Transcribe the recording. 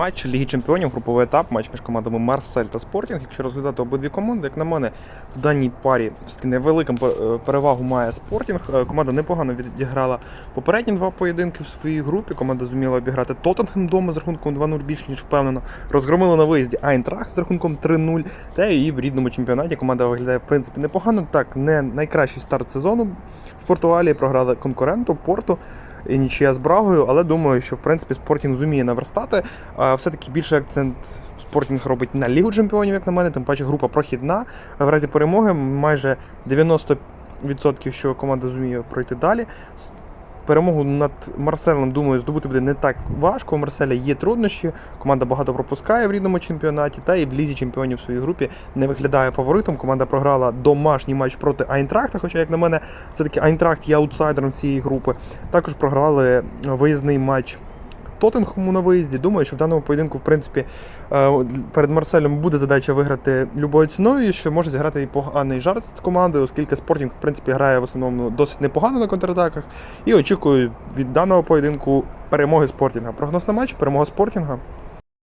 матч Ліги Чемпіонів, груповий етап, матч між командами Марсель та Спортінг. Якщо розглядати обидві команди, як на мене, в даній парі все-таки невеликим е, перевагу має Спортінг. Е, Команда непогано відіграла попередні два поєдинки в своїй групі. Команда зуміла обіграти Тоттенхем вдома з рахунком 2-0 більш ніж впевнено. Розгромила на виїзді Айнтрахт з рахунком 3-0. Та і в рідному чемпіонаті команда виглядає в принципі непогано. Так, не найкращий старт сезону в Португалії. Програли конкуренту Порту і нічия з Брагою, але думаю, що в принципі Спортінг зуміє наверстати. Все-таки більший акцент Спортінг робить на Лігу Чемпіонів, як на мене, тим паче група прохідна. В разі перемоги майже 90% що команда зуміє пройти далі. Перемогу над Марселем, думаю, здобути буде не так важко. У Марселя є труднощі. Команда багато пропускає в рідному чемпіонаті, та і в лізі чемпіонів в своїй групі не виглядає фаворитом. Команда програла домашній матч проти Айнтрахта. Хоча, як на мене, все-таки Айнтрахт є аутсайдером цієї групи. Також програли виїзний матч Тоттенхему на виїзді. Думаю, що в даному поєдинку, в принципі, е, перед Марселем буде задача виграти любою ціною, що може зіграти і поганий жарт з командою, оскільки Спортінг, в принципі, грає в основному досить непогано на контратаках. І очікую від даного поєдинку перемоги Спортінга. Прогноз на матч, перемога Спортінга.